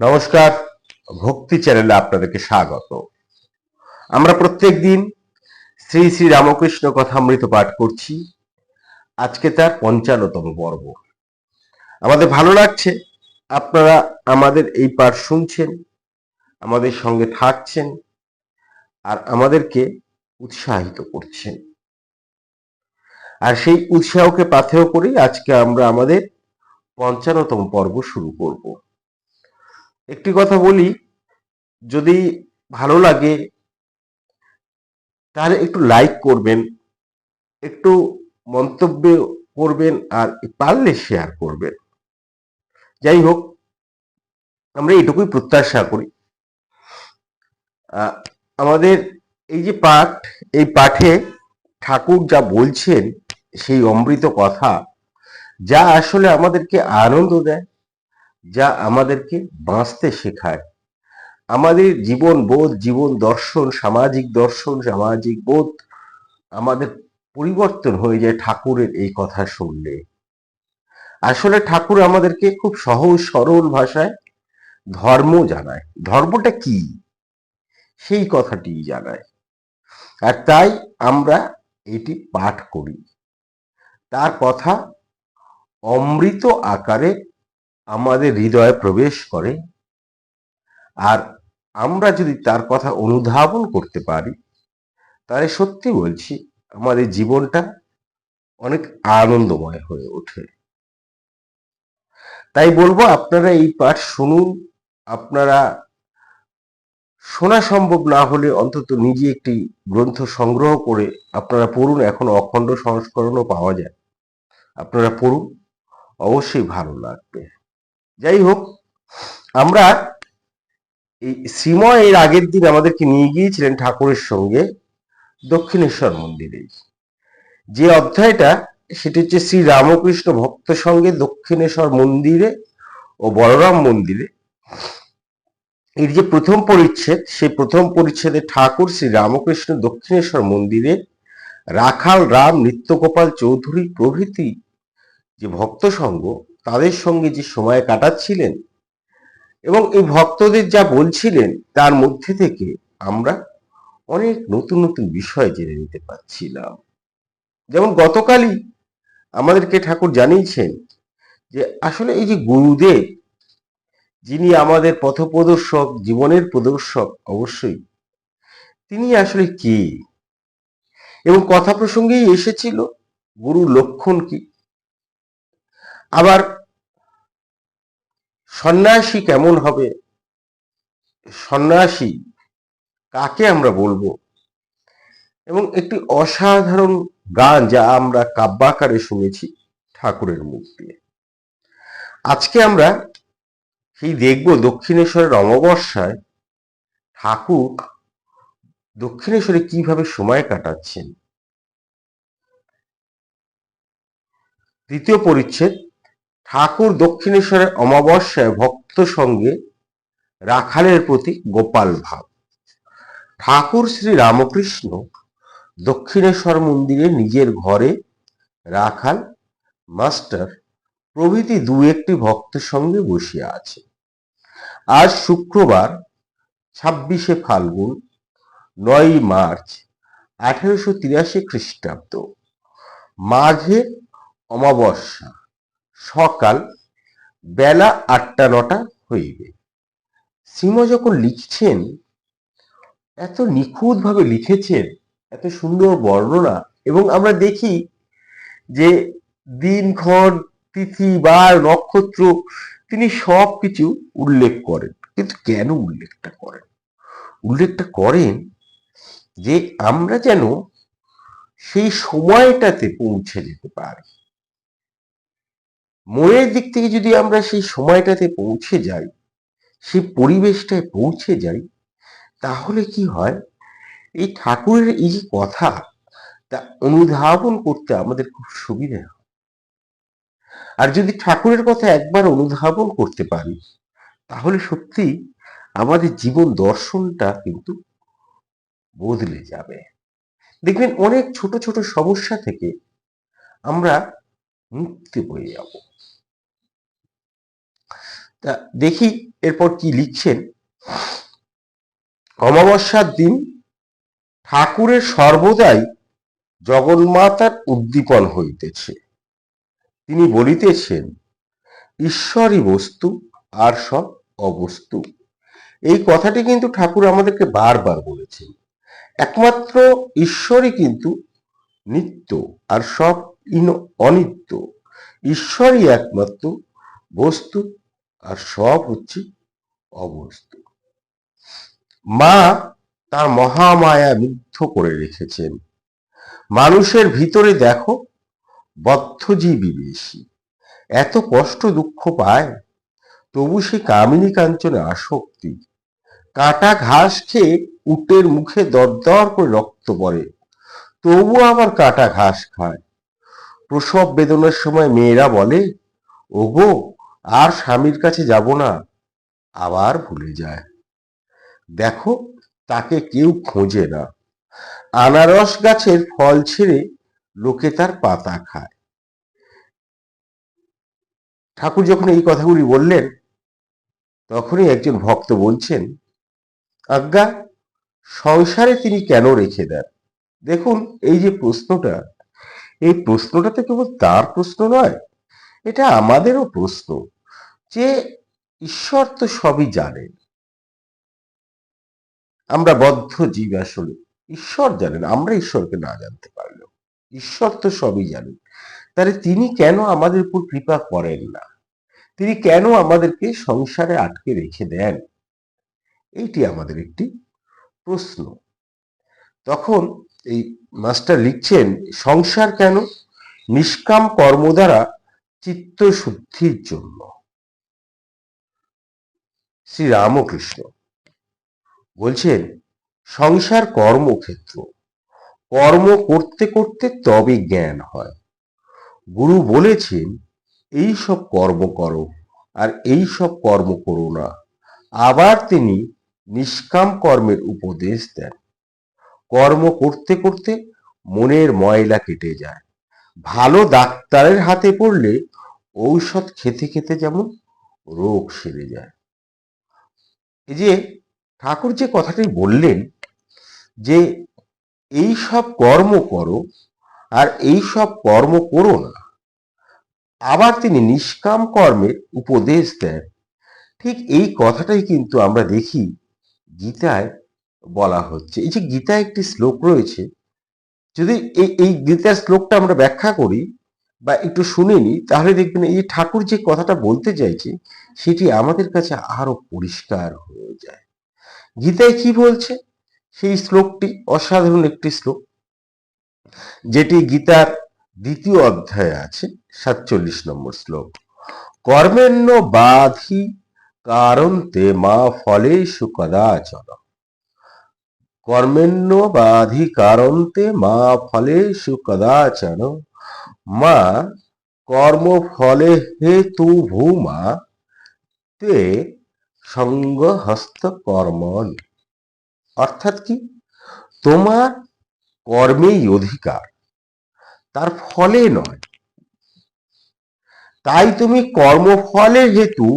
নমস্কার, ভক্তি চ্যানেলে আপনাদেরকে স্বাগত। আমরা প্রত্যেক দিন শ্রী শ্রী রামকৃষ্ণ কথামৃত পাঠ করছি। আজকে তার পঞ্চান্নতম পর্ব। আমাদের ভালো লাগছে, আপনারা আমাদের এই পাঠ শুনছেন, আমাদের সঙ্গে থাকছেন, আর আমাদেরকে উৎসাহিত করছেন। আর সেই উৎসাহকে পাথেয় করেই আজকে আমরা আমাদের পঞ্চান্নতম পর্ব শুরু করব। একটি কথা বলি, যদি ভালো লাগে, তাহলে একটু লাইক করবেন, একটু মন্তব্য করবেন আর পারলে শেয়ার করবেন। যাই হোক, আমরা এটুকুই প্রত্যাশা করি। আমাদের এই যে পাঠ, এই পাঠে ঠাকুর যা বলছেন, সেই অমৃত কথা, যা আসলে আমাদেরকে আনন্দ দেয়। যা আমাদেরকে বাঁচতে শেখায়। আমাদের জীবন বোধ, জীবন দর্শন, সামাজিক দর্শন, সামাজিক বোধ আমাদের পরিবর্তন হয়ে যায় ঠাকুরের এই কথা শুনলে। আসলে ঠাকুর আমাদেরকে খুব সহজ, সরল ভাষায় ধর্ম জানায়। ধর্মটা কি? সেই কথাটি জানায়। আর তাই আমরা এটি পাঠ করি। তার কথা অমৃত আকারে আমাদের হৃদয়ে প্রবেশ করে। আর আমরা যদি তার কথা অনুধাবন করতে পারি, তাহলে সত্যি বলছি আমাদের জীবনটা অনেক আনন্দময় হয়ে ওঠে। তাই বলব, আপনারা এই পাঠ শুনুন। আপনারা শোনা সম্ভব না হলে অন্তত নিজে একটি গ্রন্থ সংগ্রহ করে আপনারা পড়ুন। এখন অখণ্ড সংস্করণও পাওয়া যায়। আপনারা পড়ুন। অবশ্যই ভালো লাগবে। যাই হোক আমরা এই শ্রীময় এর আগের দিন আমাদেরকে নিয়ে গিয়েছিলেন ঠাকুরের সঙ্গে দক্ষিণেশ্বর মন্দিরে। যে অধ্যায়টা, সেটি হচ্ছে শ্রী রামকৃষ্ণ ভক্ত সঙ্গে দক্ষিণেশ্বর মন্দিরে ও বলরাম মন্দিরে। এর যে প্রথম পরিচ্ছেদ, সেই প্রথম পরিচ্ছেদে ঠাকুর শ্রী রামকৃষ্ণ দক্ষিণেশ্বর মন্দিরে রাখাল রাম নিত্যগোপাল চৌধুরী প্রভৃতি যে ভক্ত সঙ্গ তাদের সঙ্গে যে সময় কাটাচ্ছিলেন এবং এই ভক্তদের যা বলছিলেন, তার মধ্যে থেকে আমরা অনেক নতুন নতুন বিষয় জেনে নিতে পারছিলাম। যেমন গতকালই আমাদেরকে ঠাকুর জানিয়েছেন যে আসলে এই যে গুরুদেব, যিনি আমাদের পথপ্রদর্শক, জীবনের প্রদর্শক অবশ্যই, তিনি আসলে কে? এবং কথা প্রসঙ্গেই এসেছিল, গুরুর লক্ষণ কি? আবার সন্ন্যাসী কেমন হবে? সন্ন্যাসী কাকে আমরা বলব? এবং একটি অসাধারণ গান যা আমরা কাব্যাকারে শুনেছি ঠাকুরের মুখ দিয়ে। আজকে আমরা সেই দেখব দক্ষিণেশ্বরের অমাবস্যায় ঠাকুর দক্ষিণেশ্বরে কীভাবে সময় কাটাচ্ছেন। দ্বিতীয় পরিচ্ছেদ ঠাকুর দক্ষিণেশ্বরের অমাবস্যায় ভক্ত সঙ্গে রাখালের প্রতি গোপাল ভাব। ঠাকুর শ্রী রামকৃষ্ণ দক্ষিণেশ্বর মন্দিরে নিজের ঘরে রাখাল মাস্টার প্রভৃতি দু একটি ভক্তের সঙ্গে বসিয়া আছে। আজ শুক্রবার ছাব্বিশে ফাল্গুন নয় মার্চ, আঠেরোশো তিরাশি খ্রিস্টাব্দ, মাঘের অমাবস্যা। সকাল বেলা আটটা, নটা হইবে। সিংহ যখন লিখছেন, এত নিখুঁতভাবে লিখেছেন, এত সুন্দর বর্ণনা, এবং আমরা দেখি যে দিন দিনক্ষণ তিথি, বার, নক্ষত্র, তিনি সব কিছু উল্লেখ করেন। কিন্তু কেন উল্লেখটা করেন? উল্লেখটা করেন যে আমরা যেন সেই সময়টাতে পৌঁছে যেতে পারি। মনের দিক থেকে যদি আমরা সেই সময়টাতে পৌঁছে যাই, সেই পরিবেশটায় পৌঁছে যাই, তাহলে কি হয়? এই ঠাকুরের এই যে কথা, তা অনুধাবন করতে আমাদের খুব সুবিধে হয়। আর যদি ঠাকুরের কথা একবার অনুধাবন করতে পারি, তাহলে সত্যি আমাদের জীবন দর্শনটা কিন্তু বদলে যাবে। দেখবেন অনেক ছোট ছোট সমস্যা থেকে আমরা মুক্তি পেয়ে যাব। তা দেখি এরপর কি লিখছেন। অমাবস্যার দিন ঠাকুরের সর্বদাই জগন্মাতার উদ্দীপন হইতেছে। তিনি বলিতেছেন, ঈশ্বরই বস্তু, আর সব অবস্তু। এই কথাটি কিন্তু ঠাকুর আমাদেরকে বারবার বলেছেন। একমাত্র ঈশ্বরই কিন্তু নিত্য, আর সব ইন অনিত্য। ঈশ্বরই একমাত্র বস্তু আর সব হচ্ছে অবস্তু মা তার মহামায়া মুগ্ধ করে রেখেছেন। মানুষের ভিতরে দেখো, বদ্ধজীবী বেশি। এত কষ্ট দুঃখ পায়, তবু সে কামিনী কাঞ্চনে আসক্তি। কাটা ঘাস খেয়ে উটের মুখে দরদর করে রক্ত পড়ে, তবু আবার কাটা ঘাস খায়। প্রসব বেদনার সময় মেয়েরা বলে, ওগো আর স্বামীর কাছে যাব না, আবার ভুলে যায়। দেখো, তাকে কেউ খোঁজে না। আনারস গাছের ফল ছেড়ে লোকে তার পাতা খায়। ঠাকুর যখন এই কথাগুলি বললেন, তখনই একজন ভক্ত বলছেন, আজ্ঞা, সংসারে তিনি কেন রেখে দেন? দেখুন, এই যে প্রশ্নটা, এই প্রশ্নটা তো কেবল তার প্রশ্ন নয় এটা আমাদেরও প্রশ্ন যে ঈশ্বর তো সবই জানেন। আমরা বদ্ধ জীব আসলে, ঈশ্বর জানেন, আমরা ঈশ্বরকে না জানতে পারলেও। ঈশ্বর তো সবই জানেন। তাহলে তিনি কেন আমাদের উপর কৃপা করেন না? তিনি কেন আমাদেরকে সংসারে আটকে রেখে দেন? এইটি আমাদের একটি প্রশ্ন। তখন এই মাস্টার লিখছেন, সংসার কেন? নিষ্কাম কর্ম দ্বারা চিত্ত শুদ্ধির জন্য। শ্রী রামকৃষ্ণ বলছেন, সংসার কর্মক্ষেত্র, কর্ম করতে করতে তবে জ্ঞান হয়। গুরু বলেছেন এই সব কর্ম করো আর এই সব কর্ম করো না। আবার তিনি নিষ্কাম কর্মের উপদেশ দেন। কর্ম করতে করতে মনের ময়লা কেটে যায়। ভালো ডাক্তারের হাতে পড়লে ঔষধ খেতে খেতে যেমন রোগ সেরে যায়। এই যে ঠাকুর যে কথাটি বললেন যে এই সব কর্ম করো আর এই সব কর্ম করো না। আবার তিনি নিষ্কাম কর্মের উপদেশ দেন। ঠিক এই কথাটাই কিন্তু আমরা দেখি গীতায় বলা হচ্ছে। এই যে গীতায় একটি শ্লোক রয়েছে, যদি এই এই গীতার শ্লোকটা আমরা ব্যাখ্যা করি বা একটু শুনে নিই তাহলে দেখবেন এই ঠাকুর যে কথাটা বলতে চাইছে, সেটি আমাদের কাছে আরও পরিষ্কার হয়ে যায়। গীতায় কি বলছে? সেই শ্লোকটি অসাধারণ একটি শ্লোক, যেটি গীতার দ্বিতীয় অধ্যায়ে আছে, সাতচল্লিশ নম্বর শ্লোক। কর্মেণ্য বাধি কারণ তে মা ফলে কদাচন। কর্মেণ্য বাধি কারণ তে মা ফলেষু কদাচন। মা কর্ম ফলে হেতু ভূমা তে সঙ্গ হস্ত কর্মণ অর্থাৎ কি? তোমার কর্মেই অধিকার, তার ফলে নয়। তাই তুমি কর্মফলের হেতু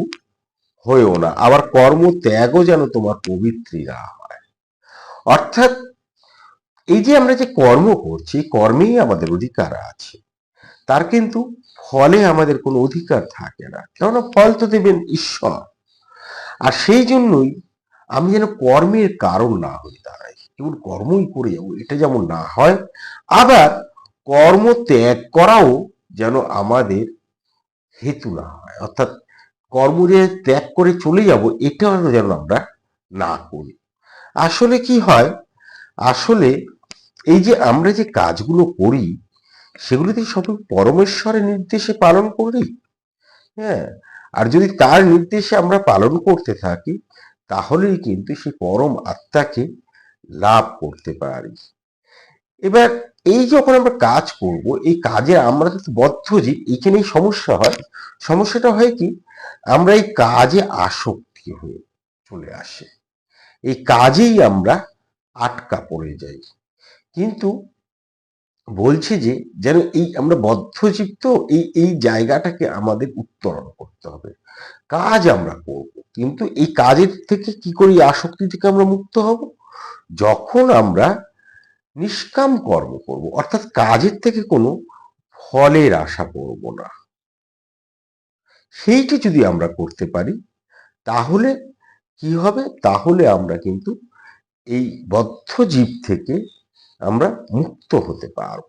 হয়েও না, আবার কর্ম ত্যাগও যেন তোমার পবিত্রী না হয়। অর্থাৎ এই যে আমরা যে কর্ম করছি, কর্মেই আমাদের অধিকার আছে। তার কিন্তু ফলে আমাদের কোনো অধিকার থাকে না। কেননা ফল তো দেবেন ঈশ্বর। আর সেই জন্যই আমি যেন কর্মের কারণ না হই দাঁড়াই। কেবল কর্মই করে যাব, এটা যেমন না হয়, আবার কর্ম ত্যাগ করাও যেন আমাদের হেতু না হয়। অর্থাৎ কর্ম যে ত্যাগ করে চলে যাব, এটাও যেন আমরা না করি। আসলে কি হয়? আসলে এই যে আমরা যে কাজগুলো করি সেগুলিতে সব পরমেশ্বরের নির্দেশে পালন করি? হ্যাঁ আর যদি তার নির্দেশে আমরা পালন করতে থাকি, তাহলেই কিন্তু সেই পরম আত্মাকে লাভ করতে পারি। এবার এই যখন আমরা কাজ করব, এই কাজে আমরা যদি বদ্ধ জীব এখানেই সমস্যা হয়। সমস্যাটা হয় কি? আমরা এই কাজে আসক্তি হয়ে চলে আসে। এই কাজেই আমরা আটকা পড়ে যাই। কিন্তু বলছে যে, যেন এই আমরা বদ্ধজীব তো এই এই জায়গাটাকে আমাদের উত্তরণ করতে হবে। কাজ আমরা করব, কিন্তু এই কাজের থেকে কি করি আসক্তি থেকে আমরা মুক্ত হব? যখন আমরা নিষ্কাম কর্ম করব, অর্থাৎ কাজের থেকে কোনো ফলের আশা করব না। সেইটি যদি আমরা করতে পারি, তাহলে কি হবে? তাহলে আমরা কিন্তু এই বদ্ধ জীব থেকে আমরা মুক্ত হতে পারব।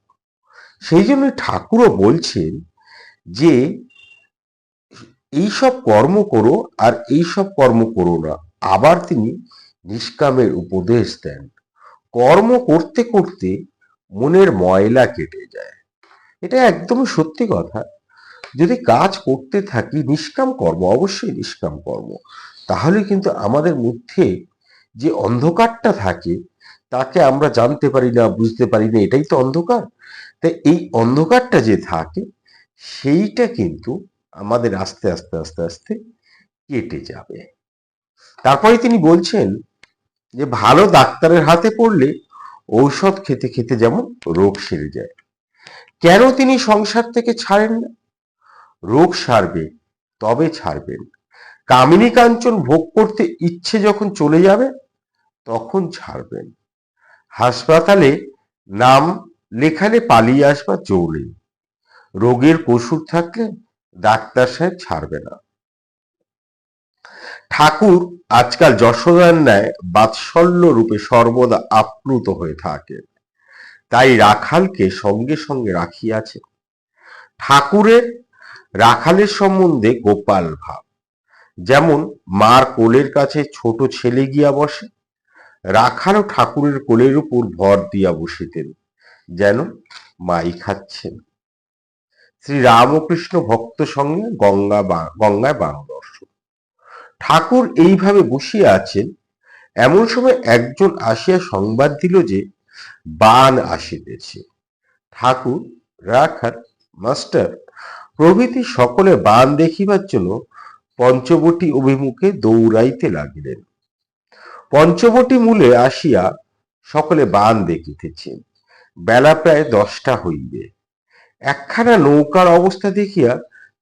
সেই জন্য ঠাকুরও বলছেন যে, এইসব কর্ম করো আর এইসব কর্ম করো না। আবার তিনি নিষ্কামের উপদেশ দেন। কর্ম করতে করতে মনের ময়লা কেটে যায়। এটা একদমই সত্যি কথা। যদি কাজ করতে থাকি, নিষ্কাম কর্ম, অবশ্যই নিষ্কাম কর্ম। তাহলে কিন্তু আমাদের মধ্যে যে অন্ধকারটা থাকে তাকে আমরা জানতে পারি না, বুঝতে পারি না, এটাই তো অন্ধকার। তাই এই অন্ধকারটা যে থাকে, সেইটা কিন্তু আমাদের আস্তে আস্তে আস্তে আস্তে কেটে যাবে। তারপরে তিনি বলছেন যে, ভালো ডাক্তারের হাতে পড়লে ঔষধ খেতে খেতে যেমন রোগ সেরে যায়। কেন তিনি সংসার থেকে ছাড়েন না? রোগ সারবে, তবে ছাড়বেন। কামিনী কাঞ্চন ভোগ করতে ইচ্ছে যখন চলে যাবে, তখন ছাড়বেন। হাসপাতালে নাম লেখালে পালিয়ে আসবার জো রোগের কসুর থাকলে ডাক্তার সাহেব ছাড়বে না। ঠাকুর আজকাল যশোদার ন্যায় বাৎসল্য রূপে সর্বদা আপ্লুত হয়ে থাকে। তাই রাখালকে সঙ্গে সঙ্গে রাখিয়াছে। ঠাকুরের রাখালের সম্বন্ধে গোপাল ভাব যেমন মার কোলের কাছে ছোট ছেলে গিয়া বসে রাখালও ঠাকুরের কোলের উপর ভর দিয়া বসিতেন, যেন মাই খাচ্ছেন। শ্রী রামকৃষ্ণ ভক্ত সঙ্গে গঙ্গা গঙ্গায় বান দর্শন। ঠাকুর এইভাবে বসিয়া আছেন, এমন সময় একজন আসিয়া সংবাদ দিল যে বান আসিতেছে। ঠাকুর রাখার মাস্টার, প্রভৃতি সকলে বান দেখিবার জন্য পঞ্চবটী অভিমুখে দৌড়াইতে লাগিলেন। পঞ্চবটী মূলে আসিয়া সকলে বান দেখিতেছেন বেলা প্রায় দশটা হইবে। একখানা নৌকার অবস্থা দেখিয়া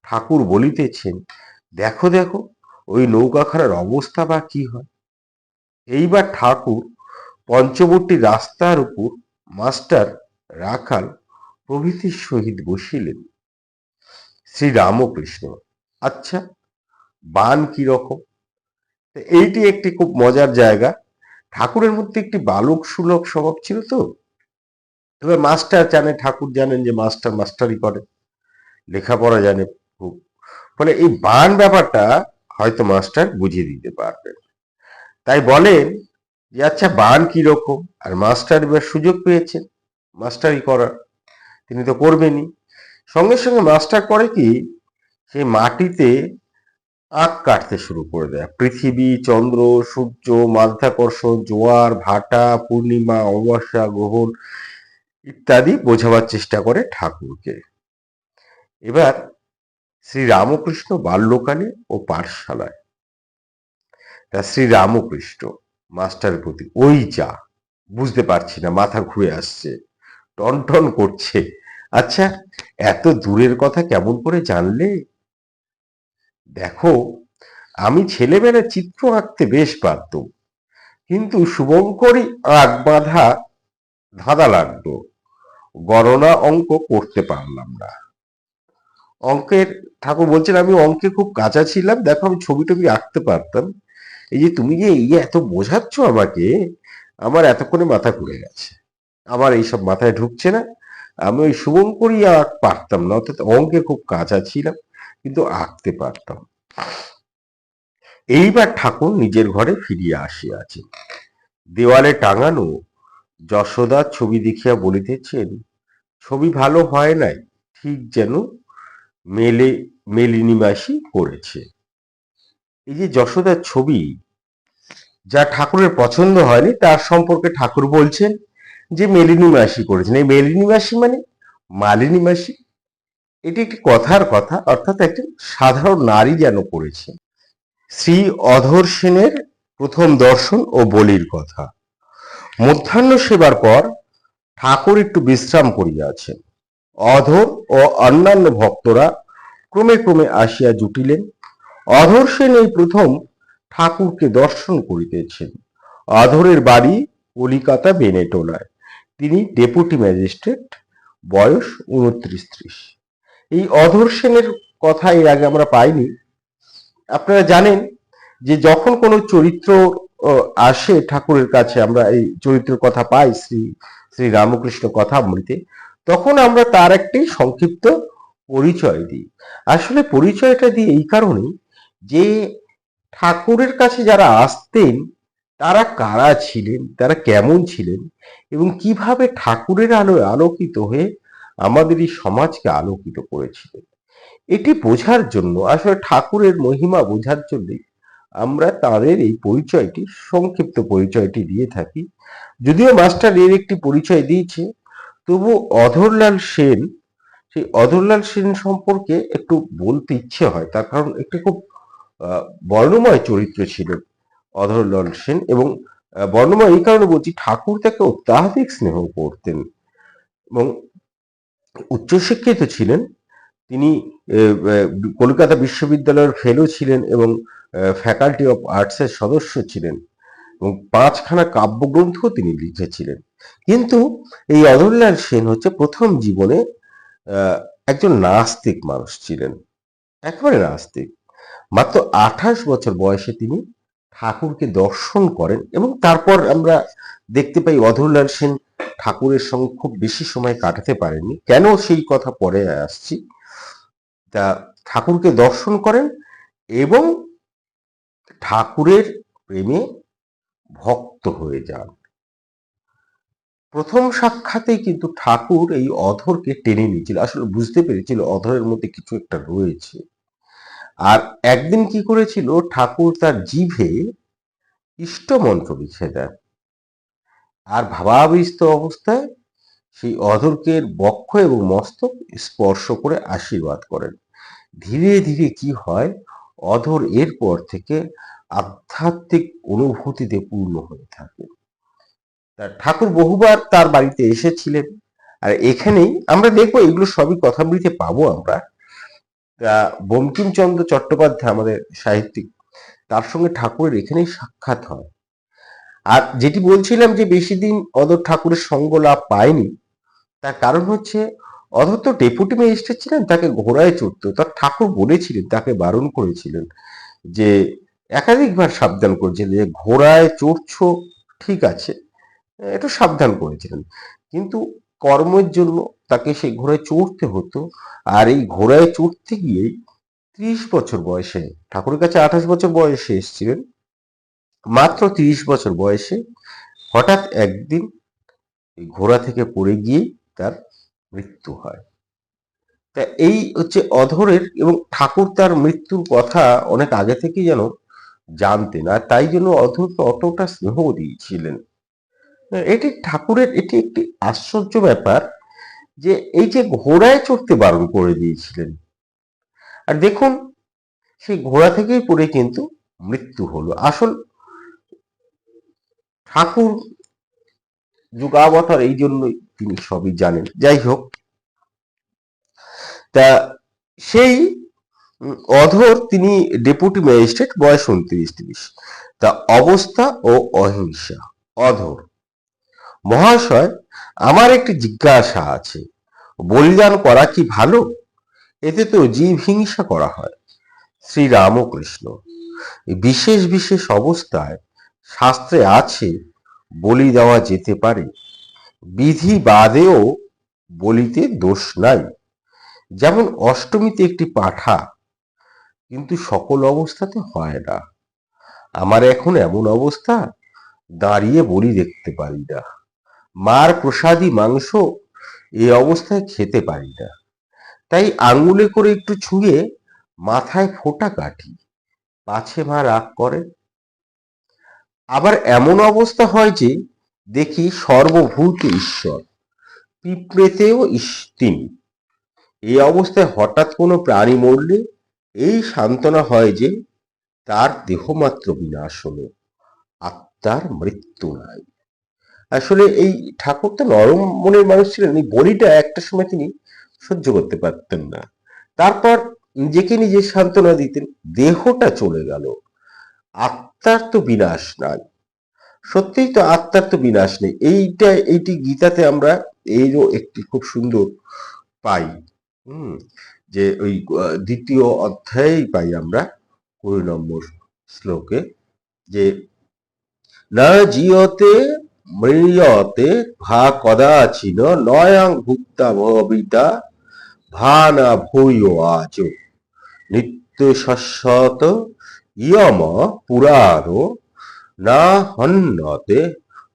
ঠাকুর বলিতেছেন, দেখো দেখো, ওই নৌকাখানার অবস্থা বা কি হয়? এইবার ঠাকুর পঞ্চবর্তী রাস্তার উপর মাস্টার রাখাল প্রভৃতির সহিত বসিলেন। শ্রী রামকৃষ্ণ আচ্ছা বান কি রকম? এইটি একটি খুব মজার জায়গা। ঠাকুরের মধ্যে একটি বালক সুলভ স্বভাব ছিল তো। তবে মাস্টার জানে, ঠাকুর জানেন যে মাস্টার মাস্টারই করে। লেখাপড়া জানে খুব। ফলে এই বান ব্যাপারটা হয়তো মাস্টার বুঝিয়ে দিতে পারবেন। তাই বলেন যে আচ্ছা বান রকম? আর মাস্টার এবার সুযোগ পেয়েছেন মাস্টারই করার। তিনি তো করবেনই। সঙ্গে সঙ্গে মাস্টার করে কি, সেই মাটিতে আঁক কাটতে শুরু করে দেয়। পৃথিবী, চন্দ্র, সূর্য, মাধ্যাকর্ষণ, জোয়ার, ভাটা, পূর্ণিমা, অমাবস্যা, গ্রহণ ইত্যাদি বোঝাবার চেষ্টা করে ঠাকুরকে। এবার শ্রী রামকৃষ্ণ বাল্যকালে ও পাঠশালায়। তা শ্রী রামকৃষ্ণ, মাস্টারের প্রতি ওই যা, বুঝতে পারছি না, মাথা ঘুরে আসছে টন টন করছে। আচ্ছা এত দূরের কথা কেমন করে জানলে? দেখো, আমি ছেলেবেলায় চিত্র আঁকতে বেশ পারতুম, কিন্তু শুভঙ্করই আঁক বাঁধা ধাঁধা লাগতো, গণনা অঙ্ক করতে পারলাম না। অঙ্কের, ঠাকুর বলছেন, আমি অঙ্কে খুব কাঁচা ছিলাম, দেখো আমি ছবি টবি আঁকতে পারতাম। এই যে তুমি যে এই এত বোঝাচ্ছ আমাকে, আমার এতক্ষণে মাথা ঘুরে গেছে, আমার এইসব মাথায় ঢুকছে না। আমি ওই শুভঙ্করই আঁক পারতাম না, অর্থাৎ অঙ্কে খুব কাঁচা ছিলাম। কিন্তু আঁকতে পারতাম। এইবার ঠাকুর নিজের ঘরে ফিরিয়া আসিয়াছে। দেওয়ালে টাঙানো যশোদার ছবি দেখিয়া বলিতেছেন, ছবি ভালো হয় নাই, ঠিক যেন মেলে, মেলিনী মাসি করেছে। এই যে যশোদার ছবি, যা ঠাকুরের পছন্দ হয়নি, তার সম্পর্কে ঠাকুর বলছেন যে, মেলিনী মাসি করেছেন। এই মেলিনী মাসি মানে মালিনী মাসি এটি একটি কথার কথা, অর্থাৎ একটি সাধারণ নারী যেন করেছে শ্রী অধর সেনের প্রথম দর্শন ও বলির কথা। মধ্যাহ্ন সেবার পর ঠাকুর একটু বিশ্রাম করিয়াছেন অধর ও অন্যান্য ভক্তরা ক্রমে ক্রমে আসিয়া জুটিলেন। অধর সেন এই প্রথম ঠাকুরকে দর্শন করিতেছেন। অধরের বাড়ি কলিকাতা বেনেটোলায় তিনি ডেপুটি ম্যাজিস্ট্রেট, বয়স উনত্রিশ ত্রিশ। এই অধর সেনের কথা এর আগে আমরা পাইনি। আপনারা জানেন যে যখন কোনো চরিত্র আসে ঠাকুরের কাছে, আমরা এই চরিত্রের কথা পাই, শ্রী শ্রী রামকৃষ্ণ কথামৃতে, তখন আমরা তার একটি সংক্ষিপ্ত পরিচয় দিই। আসলে পরিচয়টা দিই এই কারণেই যে ঠাকুরের কাছে যারা আসতেন, তারা কারা ছিলেন, তারা কেমন ছিলেন এবং কীভাবে ঠাকুরের আলোয় আলোকিত হয়ে আমাদের এই সমাজকে আলোকিত করেছিলেন এটি বোঝার জন্য, আসলে ঠাকুরের মহিমা বোঝার জন্যই আমরা তাদের এই পরিচয়টি, সংক্ষিপ্ত পরিচয়টি দিয়ে থাকি। যদিও মাস্টার এর একটি পরিচয় দিয়েছে, তবু অধরলাল সেন, সেই অধরলাল সেন সম্পর্কে একটু বলতে ইচ্ছে হয়। তার কারণ একটি খুব বর্ণময় চরিত্র ছিলেন অধরলাল সেন এবং বর্ণময় এই কারণে বলছি ঠাকুর তাকে অত্যাধিক স্নেহ করতেন এবং উচ্চশিক্ষিত ছিলেন। তিনি কলকাতা বিশ্ববিদ্যালয়ের ফেলো ছিলেন এবং ফ্যাকাল্টি অফ আর্টসের সদস্য ছিলেন এবং পাঁচখানা কাব্যগ্রন্থ তিনি লিখেছিলেন। কিন্তু এই অধরলাল সেন হচ্ছে প্রথম জীবনে একজন নাস্তিক মানুষ ছিলেন। একেবারে নাস্তিক। মাত্র আঠাশ বছর বয়সে তিনি ঠাকুরকে দর্শন করেন এবং তারপর আমরা দেখতে পাই অধরলাল সেন ঠাকুরের সঙ্গে খুব বেশি সময় কাটাতে পারেননি কেন সেই কথা পরে আসছি? তা ঠাকুরকে দর্শন করেন এবং ঠাকুরের প্রেমে ভক্ত হয়ে যান। প্রথম সাক্ষাতেই কিন্তু ঠাকুর এই অধরকে টেনে নিয়েছিল। আসলে বুঝতে পেরেছিল অধরের মধ্যে কিছু একটা রয়েছে। আর একদিন কি করেছিল? ঠাকুর তার জিভে ইষ্টমন্ত্র লিখে দেন। আর ভাবাবিষ্ট অবস্থায় সেই অধরকে বক্ষ এবং মস্তক স্পর্শ করে আশীর্বাদ করেন। ধীরে ধীরে কি হয়, অধর এরপর থেকে আধ্যাত্মিক অনুভূতিতে পূর্ণ হয়ে থাকে। তা ঠাকুর বহুবার তার বাড়িতে এসেছিলেন। আর এখানেই আমরা দেখব এগুলো সবই কথামৃতে পাবো আমরা। তা বঙ্কিমচন্দ্র চট্টোপাধ্যায় আমাদের সাহিত্যিক, তার সঙ্গে ঠাকুরের এখানেই সাক্ষাৎ হয়। আর যেটি বলছিলাম যে বেশি দিন অদর ঠাকুরের সঙ্গ লাভ পায়নি, তার কারণ হচ্ছে অধর তো ডেপুটি ম্যাজিস্ট্রেট ছিলেন তাকে ঘোড়ায় চড়তো। তার ঠাকুর বলেছিলেন, তাকে বারণ করেছিলেন যে একাধিকবার সাবধান করেছিলেন যে ঘোড়ায় চড়ছো, ঠিক আছে, একটু সাবধান করেছিলেন। কিন্তু কর্মের জন্য তাকে সেই ঘোড়ায় চড়তে হতো, আর এই ঘোড়ায় চড়তে গিয়েই ত্রিশ বছর বয়সে, ঠাকুরের কাছে আঠাশ বছর বয়সে এসেছিলেন মাত্র তিরিশ বছর বয়সে হঠাৎ একদিন ঘোড়া থেকে পড়ে গিয়ে তার মৃত্যু হয়। তা এই হচ্ছে অধরের এবং ঠাকুর তার মৃত্যুর কথা অনেক আগে থেকেই যেন জানতেন আর তাই জন্য অধরকে অতটা স্নেহ দিয়েছিলেন। এটি ঠাকুরের, এটি একটি আশ্চর্য ব্যাপার যে এই যে ঘোড়ায় চড়তে বারণ করে দিয়েছিলেন। আর দেখুন, সেই ঘোড়া থেকেই পড়ে কিন্তু মৃত্যু হলো। আসল ঠাকুর যুগাবতার এই জন্যই তিনি সবই জানেন। যাই হোক, তা সেই অধর তিনি ডেপুটি ম্যাজিস্ট্রেট, বয়স উনত্রিশ তিরিশ তা অবস্থা ও অহিংসা, অধর। মহাশয়, আমার একটি জিজ্ঞাসা আছে, বলিদান করা কি ভালো? এতে তো জীব হিংসা করা হয়। শ্রী রামকৃষ্ণ বিশেষ বিশেষ অবস্থায় শাস্ত্রে আছে, বলি দেওয়া যেতে পারে। বিধি বাদেও বলিতে দোষ নাই। যেমন অষ্টমীতে একটি পাঠা, কিন্তু সকল অবস্থাতে হয় না। আমার এখন এমন অবস্থা, দাঁড়িয়ে বলি দেখতে পারি না। মার প্রসাদী মাংস এই অবস্থায় খেতে পারি না। তাই আঙ্গুলে করে একটু ছুঁয়ে মাথায় ফোঁটা কাটি। পাছে মা রাগ করে আবার এমন অবস্থা হয় যে, দেখি সর্বভূত ঈশ্বর, পিঁপড়েতেও তিনি। এই অবস্থায় হঠাৎ কোনো প্রাণী মরলে এই সান্ত্বনা হয় যে, তার দেহমাত্র বিনাশ হলো, আত্মার মৃত্যু নাই। আসলে এই ঠাকুর তো নরম মনের মানুষ ছিলেন, এই বলিটা একটা সময় তিনি সহ্য করতে পারতেন না। তারপর নিজেকে নিজে সান্ত্বনা দিতেন, দেহটা চলে গেল। আত্মার তো বিনাশ নাই। সত্যিই তো আত্মার তো বিনাশ নেই। এইটা, এইটি গীতাতে আমরা এইরও একটি খুব সুন্দর পাই, হুম, যে ওই দ্বিতীয় অধ্যায়েই পাই আমরা কুড়ি নম্বর শ্লোকে, যে না জিয়তে মৃয়তে ভা কদাচিন নয়াং ভুক্তা ভবিতা ভা না ভূয় আচ নিত্য শাশ্বত ইয়ম পুরাণ না হন্যতে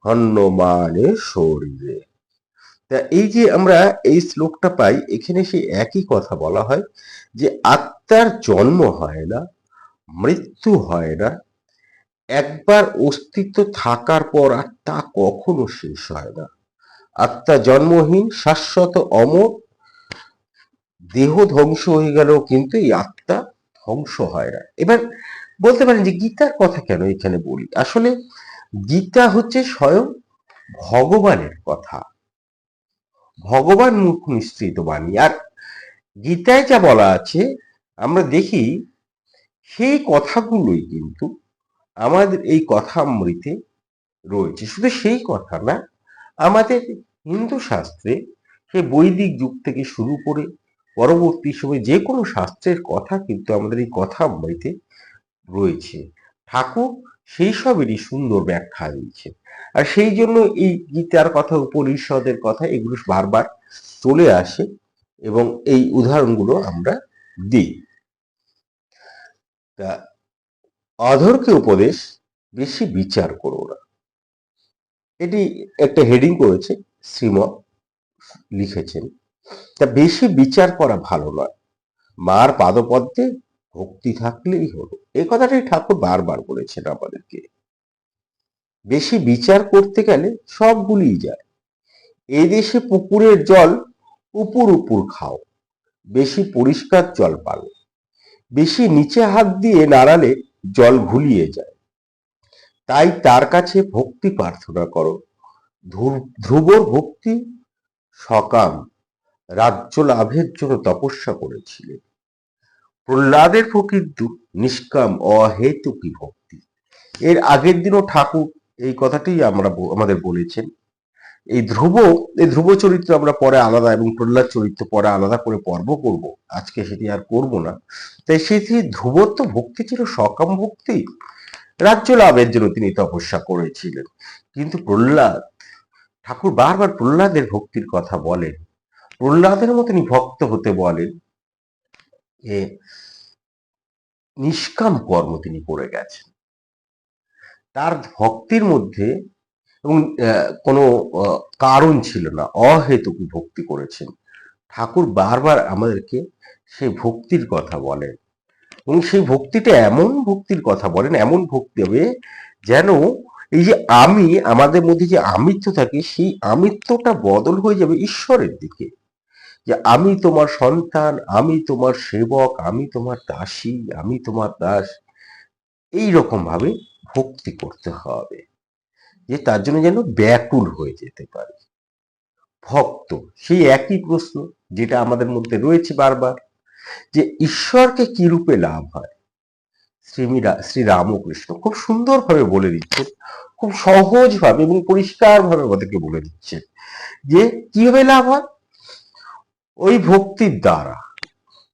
হন্যমানে শরীরে। এই যে আমরা এই শ্লোকটা পাই, এখানে সেই একই কথা বলা হয় যে আত্মার জন্ম হয় না, মৃত্যু হয় না, একবার অস্তিত্ব থাকার পর আর তা কখনো শেষ হয় না। আত্মা জন্মহীন, শাশ্বত অমর দেহ ধ্বংস হয়ে গেল কিন্তু এই আত্মা ধ্বংস হয় না। এবার বলতে পারেন যে গীতার কথা কেন এখানে বলি? আসলে গীতা হচ্ছে স্বয়ং ভগবানের কথা। ভগবান মুখ নিশ্চিত বাণী। আর গীতায় যা বলা আছে, আমরা দেখি সেই কথাগুলোই কিন্তু আমাদের এই কথামৃতে রয়েছে। শুধু সেই কথা না, আমাদের হিন্দু শাস্ত্রে সে বৈদিক যুগ থেকে শুরু করে পরবর্তী সময়ে যে কোনো শাস্ত্রের কথা কিন্তু আমাদের এই কথামৃতে রয়েছে। ঠাকুর সেই সবেরই সুন্দর ব্যাখ্যা দিয়েছেন আর সেই জন্য এই গীতার কথা, উপনিষদের কথা এগুলো বারবার চলে আসে এবং এই উদাহরণগুলো আমরা দিই। তা অধরকে উপদেশ বেশি বিচার করো না। এটি একটা হেডিং করেছে শ্রীম লিখেছেন। তা বেশি বিচার করা ভালো নয়। মার পাদপদ্মে ভক্তি থাকলেই হলো। এই কথাটাই ঠাকুর বারবার বলেছেন আমাদেরকে। বেশি বিচার করতে গেলে সব গুলিয়ে যায়। এই দেশে পুকুরের জল উপর উপর খাও, বেশি পরিষ্কার জল পালো, বেশি নিচে হাত দিয়ে নাড়ালে জল ঘুলিয়ে যায়। তাই তার কাছে ভক্তি প্রার্থনা করো। ধ্রু- ধ্রুবর ভক্তি সকাম রাজ্য লাভের জন্য তপস্যা করেছিলেন। প্রহ্লাদের প্রকৃতি নিষ্কাম অহেতুকী ভক্তি। এর আগের দিনও ঠাকুর এই কথাটি আমরা আমাদের বলেছেন। এই ধ্রুব এই ধ্রুব চরিত্র আমরা পরে আলাদা এবং প্রহ্লাদ চরিত্র পরে আলাদা করে পর্ব করব। আজকে সেটি আর করব না। তাই সেটি ধ্রুবর তো ভক্তি ছিল সকাম ভক্তি। রাজ্য লাভের জন্য তিনি তপস্যা করেছিলেন। কিন্তু প্রহ্লাদ, ঠাকুর বারবার প্রহ্লাদের ভক্তির কথা বলেন। প্রহ্লাদের মতো তিনি ভক্ত হতে বলেন। যে নিষ্কাম কর্ম তিনি করে গেছেন। তার ভক্তির মধ্যে এবং কোনো কারণ ছিল না অহেতুক ভক্তি করেছেন। ঠাকুর বারবার আমাদেরকে সেই ভক্তির কথা বলেন এবং সেই ভক্তিটা এমন ভক্তির কথা বলেন, এমন ভক্তি হবে যেন এই যে আমি, আমাদের মধ্যে যে আমিত্ব থাকে, সেই আমিত্বটা বদল হয়ে যাবে ঈশ্বরের দিকে। যে আমি তোমার সন্তান, আমি তোমার সেবক, আমি তোমার দাসী, আমি তোমার দাস। এই ভাবে ভক্তি করতে হবে, যে তার জন্য যেন ব্যাকুল হয়ে যেতে পারে। ভক্ত, সেই একই প্রশ্ন যেটা আমাদের মধ্যে রয়েছে বারবার, যে ঈশ্বরকে কি রূপে লাভ হয়? শ্রীমিরা শ্রী রামকৃষ্ণ খুব সুন্দরভাবে বলে দিচ্ছেন, খুব সহজভাবে এবং পরিষ্কারভাবে আমাদেরকে বলে দিচ্ছেন, যে কীভাবে লাভ হয়? ওই ভক্তির দ্বারা।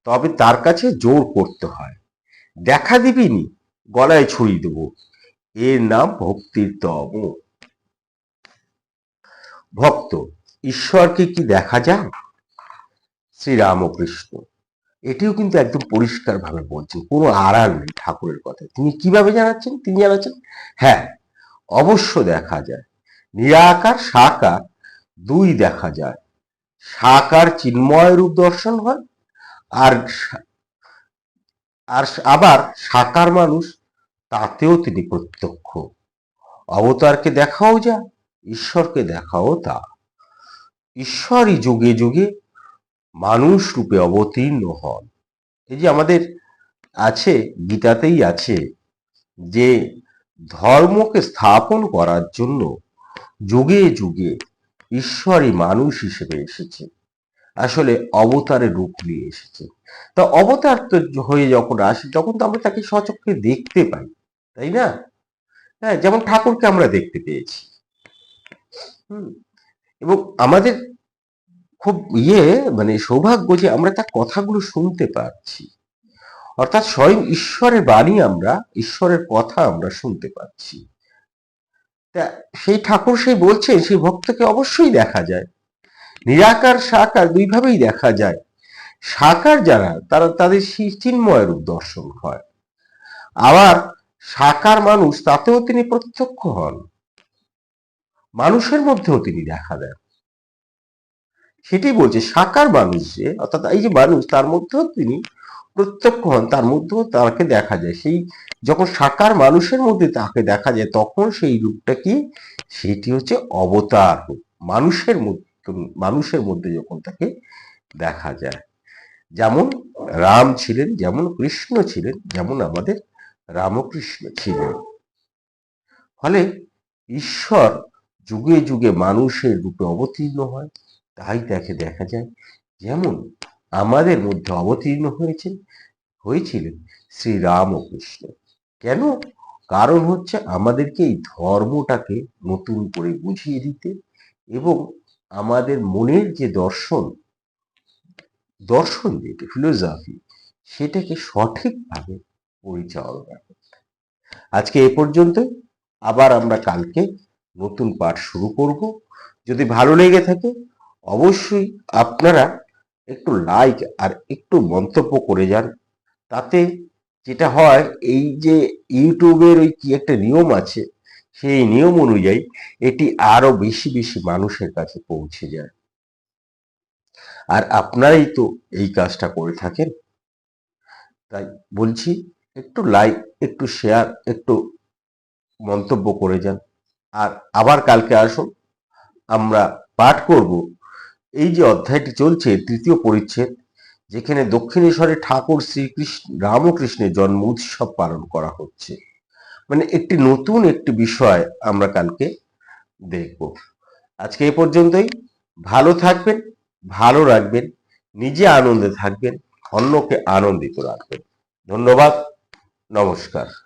তবে তার কাছে জোর করতে হয়। দেখা দিবিনি, গলায় ছুরি দেব। এর নাম ভক্তির দম ভক্ত, ঈশ্বরকে কি দেখা যায়? শ্রীরামকৃষ্ণ। এটিও কিন্তু একদম পরিষ্কার ভাবে বলছেন, কোনো আড়াল নেই ঠাকুরের কথায় তিনি কীভাবে জানাচ্ছেন? তিনি জানাচ্ছেন হ্যাঁ অবশ্য দেখা যায়। নিরাকার, সাকার, দুই দেখা যায়। সাকার চিন্ময় রূপ দর্শন হয়, আর আর আবার সাকার মানুষ তাতেও তিনি প্রত্যক্ষ। অবতারকে দেখাও যা, ঈশ্বরকে দেখাও তা। ঈশ্বরই যুগে যুগে মানুষ রূপে অবতীর্ণ হন। এই যে আমাদের আছে, গীতাতেই আছে যে ধর্মকে স্থাপন করার জন্য যুগে যুগে ঈশ্বরই মানুষ হিসেবে এসেছে। আসলে অবতারের রূপ নিয়ে এসেছে। তা অবতার তো হয়ে যখন আসে তখন তো আমরা তাকে সচক্ষে দেখতে পাই তাই না? হ্যাঁ যেমন ঠাকুরকে আমরা দেখতে পেয়েছি। হুম, এবং আমাদের খুব ইয়ে মানে সৌভাগ্য যে আমরা তার কথাগুলো শুনতে পাচ্ছি। অর্থাৎ স্বয়ং ঈশ্বরের বাণী আমরা ঈশ্বরের কথা আমরা শুনতে পাচ্ছি। তা সেই ঠাকুর সেই বলছেন, সেই ভক্তকে অবশ্যই দেখা যায়। নিরাকার, সাকার দুইভাবেই দেখা যায়। সাকার যারা, তারা তাদের সেই চিন্ময় রূপ দর্শন হয়। আবার সাকার মানুষ, তাতেও তিনি প্রত্যক্ষ হন। মানুষের মধ্যেও তিনি দেখা দেন। সেটি বলছে, সাকার মানুষ যে, অর্থাৎ এই যে মানুষ, তার মধ্যেও তিনি প্রত্যক্ষ হন, তার মধ্যেও তাকে দেখা যায়। সেই যখন সাকার মানুষের মধ্যে তাকে দেখা যায়, তখন সেই রূপটা কি? সেটি হচ্ছে অবতার মানুষের মধ্যে মানুষের মধ্যে যখন তাকে দেখা যায়। যেমন রাম ছিলেন, যেমন কৃষ্ণ ছিলেন, যেমন আমাদের রামকৃষ্ণ ছিলেন। ফলে ঈশ্বর যুগে যুগে মানুষের রূপে অবতীর্ণ হয়, তাই তাকে দেখা যায়। যেমন আমাদের মধ্যে অবতীর্ণ হয়েছেন, হয়েছিলেন শ্রী রাম ও কৃষ্ণ কেন? কারণ হচ্ছে আমাদেরকে এই ধর্মটাকে নতুন করে বুঝিয়ে দিতে এবং আমাদের মনের যে দর্শন দর্শন যেটা ফিলোসফি সেটাকে সঠিকভাবে পরিচালনা আজকে এ পর্যন্ত আবার আমরা কালকে নতুন পাঠ শুরু করব। যদি ভালো লেগে থাকে, অবশ্যই আপনারা একটু লাইক আর একটু মন্তব্য করে যান। তাতে যেটা হয়, এই যে ইউটিউবের ওই কি একটা নিয়ম আছে, সেই নিয়ম অনুযায়ী এটি আরও বেশি বেশি মানুষের কাছে পৌঁছে যায়। আর আপনারাই তো এই কাজটা করে থাকেন। তাই বলছি, একটু লাইক একটু শেয়ার একটু মন্তব্য করে যান। আর আবার কালকে আসুন, আমরা পাঠ করব এই যে অধ্যায়টি চলছে, তৃতীয় পরিচ্ছেদ, যেখানে দক্ষিণেশ্বরে ঠাকুর শ্রীকৃষ্ণ, রামকৃষ্ণের জন্ম উৎসব পালন করা হচ্ছে। মানে একটি নতুন একটি বিষয় আমরা কালকে দেখব। আজকে এ পর্যন্তই। ভালো থাকবেন, ভালো রাখবেন, নিজে আনন্দে থাকবেন, অন্যকে আনন্দিত রাখবেন। ধন্যবাদ, নমস্কার।